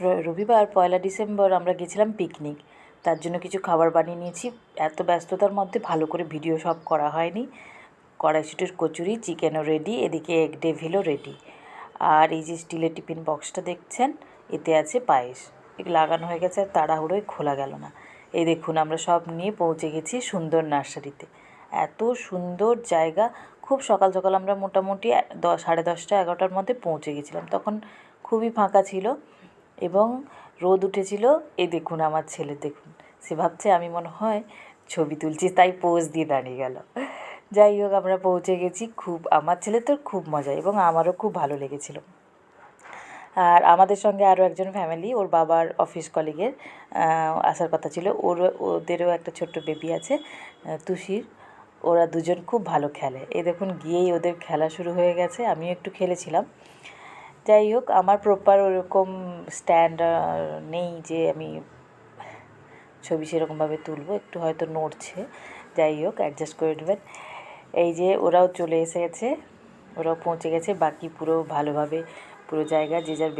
রবিবার পয়লা ডিসেম্বর আমরা গেছিলাম পিকনিক তার জন্য কিছু খাবার বানিয়ে নিয়েছি। এত ব্যস্ততার মধ্যে ভালো করে ভিডিও সব করা হয়নি। কড়াইশুটির কচুরি চিকেনও রেডি এদিকে এগ ডেভিলও রেডি আর এই যে স্টিলের টিফিন বক্সটা দেখছেন, এতে আছে পায়েস। লাগানো হয়ে গেছে, আর তাড়াহুড়োয় খোলা গেল না। এই দেখুন, আমরা সব নিয়ে পৌঁছে গেছি সুন্দর নার্সারিতে। এত সুন্দর জায়গা। খুব সকাল সকাল আমরা মোটামুটি দশ, সাড়ে দশটা, এগারোটার মধ্যে পৌঁছে গেছিলাম। তখন খুবই ফাঁকা ছিল। এবং রোদ উঠেছিল এই দেখুন আমার ছেলে, দেখুন। সে ভাবছে, আমি মনে হয় ছবি তুলছি। তাই পোজ দিয়ে দাঁড়িয়ে গেল। যাই হোক, আমরা পৌঁছে গেছি। খুব, আমার ছেলে তো খুব মজা এবং আমারও খুব ভালো লেগেছিল। আর আমাদের সঙ্গে আরও একজন ফ্যামিলি ওর বাবার অফিস কলিগের আসার কথা ছিল। ওর, ওদেরও একটা ছোট্ট বেবি আছে তুষির। ওরা দুজন খুব ভালো খেলে। এ দেখুন, গিয়েই ওদের খেলা শুরু হয়ে গেছে। আমিও একটু খেলেছিলাম। যাই হোক, আমার প্রপার ওরকম স্ট্যান্ড নেই যে আমি ছবি সেরকমভাবে তুলবো, একটু হয়তো নড়ছে। যাই হোক অ্যাডজাস্ট করে নেবেন। এই যে ওরাও চলে এসে গেছে ওরাও পৌঁছে গেছে, বাকি পুরো ভালোভাবে পুরো জায়গা, যে যার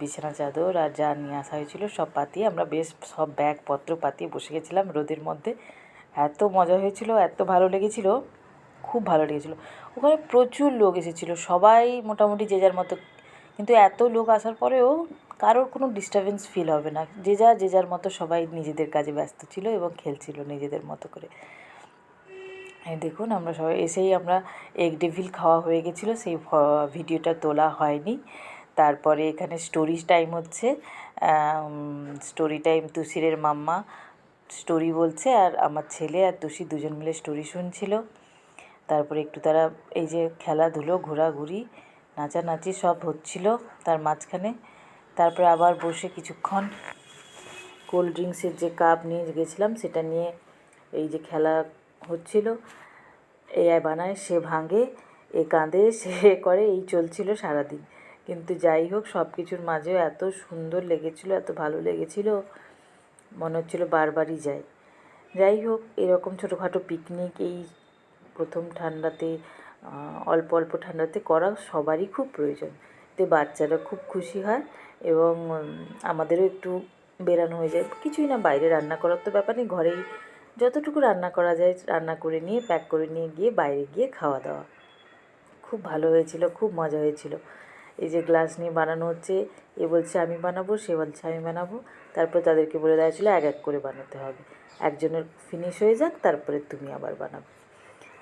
বিছানা, চাদর আর যা নিয়ে আসা হয়েছিল, সব পাতিয়ে আমরা বেশ সব ব্যাগপত্র পাতিয়ে বসে গেছিলাম রোদের মধ্যে। এত মজা হয়েছিল, এত ভালো লেগেছিল, খুব ভালো লেগেছিলো। ওখানে প্রচুর লোক এসেছিল, সবাই মোটামুটি যে যার মতো কিন্তু এত লোক আসার পরেও কারোর কোনো ডিস্টারবেন্স ফিল হবে না। যে যা যে যার মতো সবাই নিজেদের কাজে ব্যস্ত ছিল এবং খেলছিল নিজেদের মতো করে। দেখুন, আমরা সবাই এসেই আমরা এগ ডেভিল খাওয়া হয়ে গেছিল, সেই ভিডিওটা তোলা হয়নি। তারপরে এখানে স্টোরি টাইম হচ্ছে। স্টোরি টাইম তুষিরের মাম্মা স্টোরি বলছে আর আমার ছেলে আর তুষি দুজন মিলে স্টোরি শুনছিল। তারপরে একটু তারা এই যে খেলাধুলো, ঘোরাঘুরি নাচানাচি সব হচ্ছিল তার মাঝখানে। তারপরে আবার বসে কিছুক্ষণ কোল্ড ড্রিঙ্কসের যে কাপ নিয়ে গেছিলাম, সেটা নিয়ে এই যে খেলা হচ্ছিল এ বানায়, সে ভাঙে, এ কাঁদে, সে করে, এই চলছিল সারাদিন। কিন্তু যাই হোক সব কিছুর মাঝেও এত সুন্দর লেগেছিল, এত ভালো লেগেছিল, মনে হচ্ছিল বারবারই যাই যাই হোক, এরকম ছোটোখাটো পিকনিক এই প্রথম ঠান্ডাতে অল্প অল্প ঠান্ডাতে করা সবারই খুব প্রয়োজন। এতে বাচ্চারা খুব খুশি হয় এবং আমাদেরও একটু বেরানো হয়ে যায়। কিছুই না, বাইরে রান্না করার তো ব্যাপার নেই। ঘরেই যতটুকু রান্না করা যায়, রান্না করে নিয়ে, প্যাক করে নিয়ে গিয়ে বাইরে গিয়ে খাওয়া দাওয়া। খুব ভালো হয়েছিল, খুব মজা হয়েছিল। এই যে গ্লাস নিয়ে বানানো হচ্ছে, এ বলছে আমি বানাবো, সে বলছে আমি বানাবো। তারপর তাদেরকে বলে দেওয়া ছিল এক এক করে বানাতে হবে। একজনের ফিনিশ হয়ে যাক, তারপরে তুমি আবার বানাবে।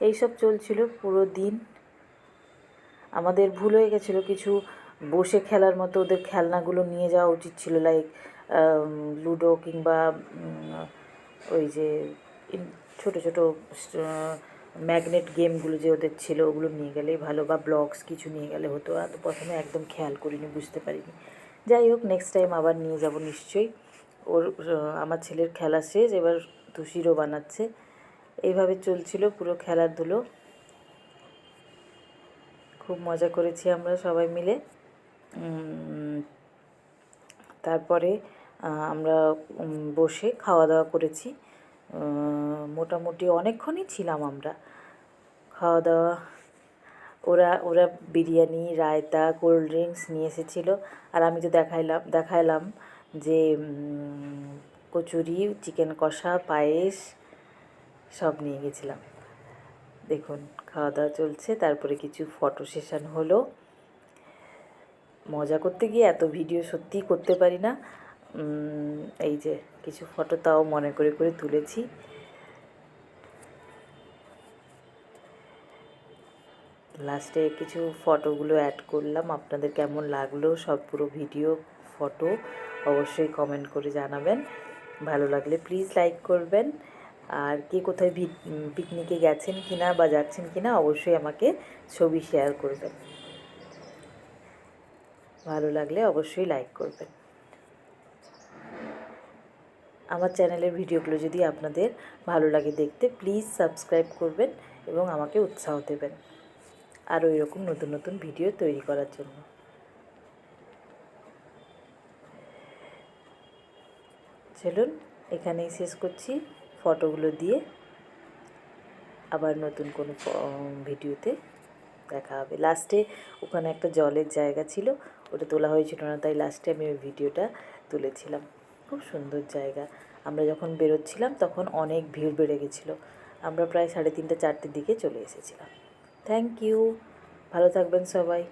এইসব চলছিল পুরো দিন। আমাদের ভুল হয়ে গেছিল, কিছু বসে খেলার মতো ওদের খেলনাগুলো নিয়ে যাওয়া উচিত ছিল লাইক লুডো কিংবা ওই যে ছোটো ছোটো ম্যাগনেট গেমগুলো যে ওদের ছিল, ওগুলো নিয়ে গেলেই ভালো বা ব্লগস কিছু নিয়ে গেলে হতো। আর প্রথমে একদম খেয়াল করিনি, বুঝতে পারিনি। যাই হোক নেক্সট টাইম আবার নিয়ে যাব নিশ্চয়ই। ওর আমার ছেলের খেলা শেষ, এবার তুষিরও বানাচ্ছে। এইভাবে চলছিল পুরো খেলাধুলো। খুব মজা করেছি আমরা সবাই মিলে। তারপরে আমরা বসে খাওয়া দাওয়া করেছি মোটামুটি অনেকক্ষণই ছিলাম আমরা। খাওয়া দাওয়া ওরা ওরা বিরিয়ানি, রায়তা, কোল্ড ড্রিঙ্কস নিয়ে এসেছিল। আর আমি তো দেখাইলাম দেখাইলাম যে কচুরি, চিকেন কষা, পায়েস সব নিয়ে গেছিলাম। দেখুন খাওয়া দাওয়া চলছে, তারপরে কিছু ফটো সেশন হলো। মজা করতে গিয়ে এত ভিডিও সত্যিই করতে পারি না। এই যে কিছু ফটো তাও মনে করে করে তুলেছি। লাস্টে কিছু ফটোগুলো অ্যাড করলাম। আপনাদের কেমন লাগল সব পুরো ভিডিও ফটো অবশ্যই কমেন্ট করে জানাবেন। ভালো লাগলে প্লিজ লাইক করবেন। আর কে কোথায় পিকনিকে গেছেন কিনা বা যাচ্ছেন কিনা অবশ্যই আমাকে ছবি শেয়ার করবেন। ভালো লাগলে অবশ্যই লাইক করবেন। আমার চ্যানেলের ভিডিওগুলো যদি আপনাদের ভালো লাগে দেখতে প্লিজ সাবস্ক্রাইব করবেন এবং আমাকে উৎসাহ দেবেন। আরও এরকম নতুন নতুন ভিডিও তৈরি করার জন্য। চলুন, এখানেই শেষ করছি। ফটোগুলো দিয়ে আবার নতুন কোনো ভিডিওতে দেখা হবে। লাস্টে ওখানে একটা জলের জায়গা ছিল, ওটা তোলা হয়েছিল না, তাই লাস্টে আমি ওই ভিডিওটা তুলেছিলাম। খুব সুন্দর জায়গা। আমরা যখন বেরোচ্ছিলাম তখন অনেক ভিড় বেড়ে গেছিল। আমরা প্রায় সাড়ে তিনটে, চারটের দিকে চলে এসেছিলাম। থ্যাংক ইউ ভালো থাকবেন সবাই।